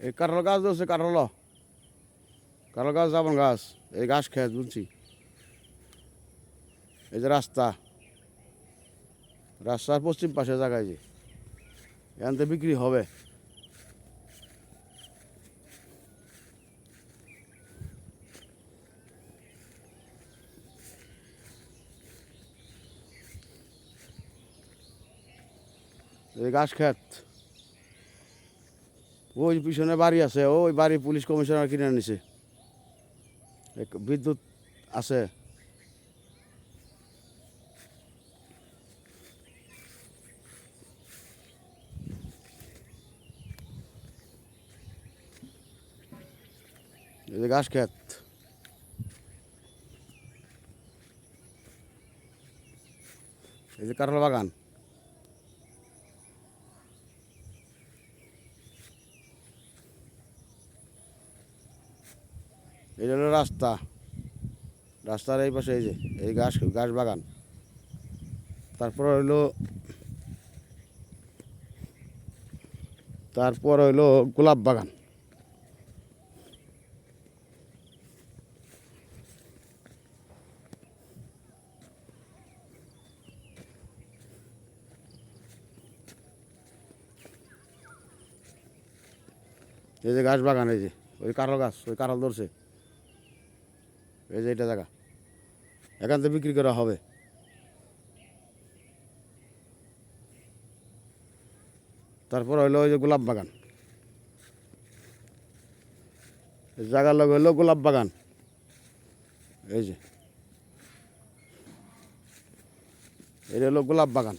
এই কাঁঠাল গাছ ধরছে, কাঁঠাল কাঁঠাল গাছ যাবন গাছ, এই গাছ খেয়ে বুঝছি। এই যে রাস্তা, রাস্তার পশ্চিম পাশে জায়গায় যে, এখান থেকে বিক্রি হবে। এই গাছ খেত। ওই পিছনে বাড়ি আছে, ওই বাড়ি পুলিশ কমিশনার কিনে নিছে বিদ্যুৎ আছে। ঘাস খেত। এই যে কাঁঠাল বাগান। এটা হলো রাস্তা। রাস্তার এই পাশে এই যে, এই গাছ গাছ বাগান। তারপর হইল তারপর হইল গোলাপ বাগান। এই যে গাছ বাগান, এই যে, ওই কাঁঠাল গাছ, ওই কাঁঠাল ধরছে। এই যে এটা জায়গা এখান থেকে বিক্রি করা হবে। তারপর হইল ওই যে গোলাপ বাগান। জায়গার লোক হইল গোলাপ বাগান। এই যে। এটা হলো গোলাপ বাগান।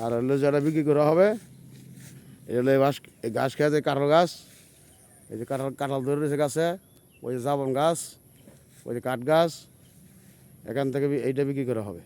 আর হলো যেটা বিক্রি করা হবে এই গাছ খেয়ে যে কাঁঠাল গাছ, এই যে কাঁঠাল কাঁঠাল ধরে রয়েছে গাছে, ওই যে জাবন গাছ, ওই যে কাঠ গাছ, এখান থেকে এইটা বিক্রি করা হবে।